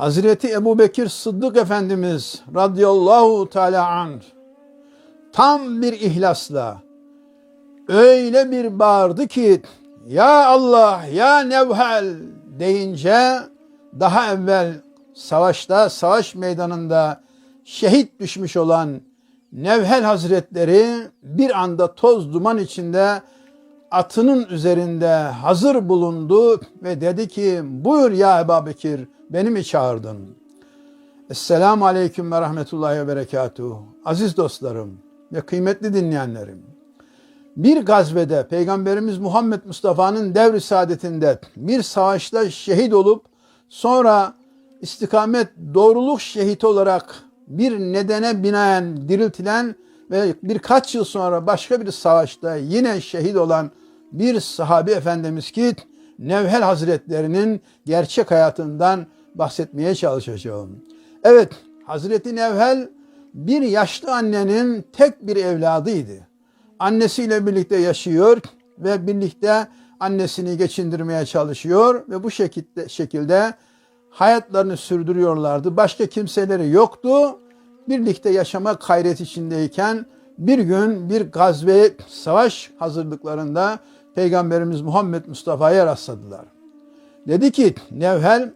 Hazreti Ebu Bekir Sıddık Efendimiz radıyallahu teala anh tam bir ihlasla öyle bir bağırdı ki ya Allah ya Nevhel deyince daha evvel savaşta savaş meydanında şehit düşmüş olan Nevhel Hazretleri bir anda toz duman içinde atının üzerinde hazır bulundu ve dedi ki buyur ya Ebu Bekir beni mi çağırdın? Esselamu Aleyküm ve Rahmetullahi ve Berekatuhu. Aziz dostlarım ve kıymetli dinleyenlerim. Bir gazvede Peygamberimiz Muhammed Mustafa'nın devri saadetinde bir savaşta şehit olup sonra istikamet doğruluk şehit olarak bir nedene binaen diriltilen ve birkaç yıl sonra başka bir savaşta yine şehit olan bir sahabi efendimiz ki Nevhel Hazretlerinin gerçek hayatından bahsetmeye çalışacağım. Evet, Hazreti Nevhel bir yaşlı annenin tek bir evladıydı. Annesiyle birlikte yaşıyor ve birlikte annesini geçindirmeye çalışıyor ve bu şekilde, şekilde hayatlarını sürdürüyorlardı. Başka kimseleri yoktu. Birlikte yaşama gayret içindeyken bir gün bir gazve savaş hazırlıklarında Peygamberimiz Muhammed Mustafa'ya rastladılar. Dedi ki Nevhel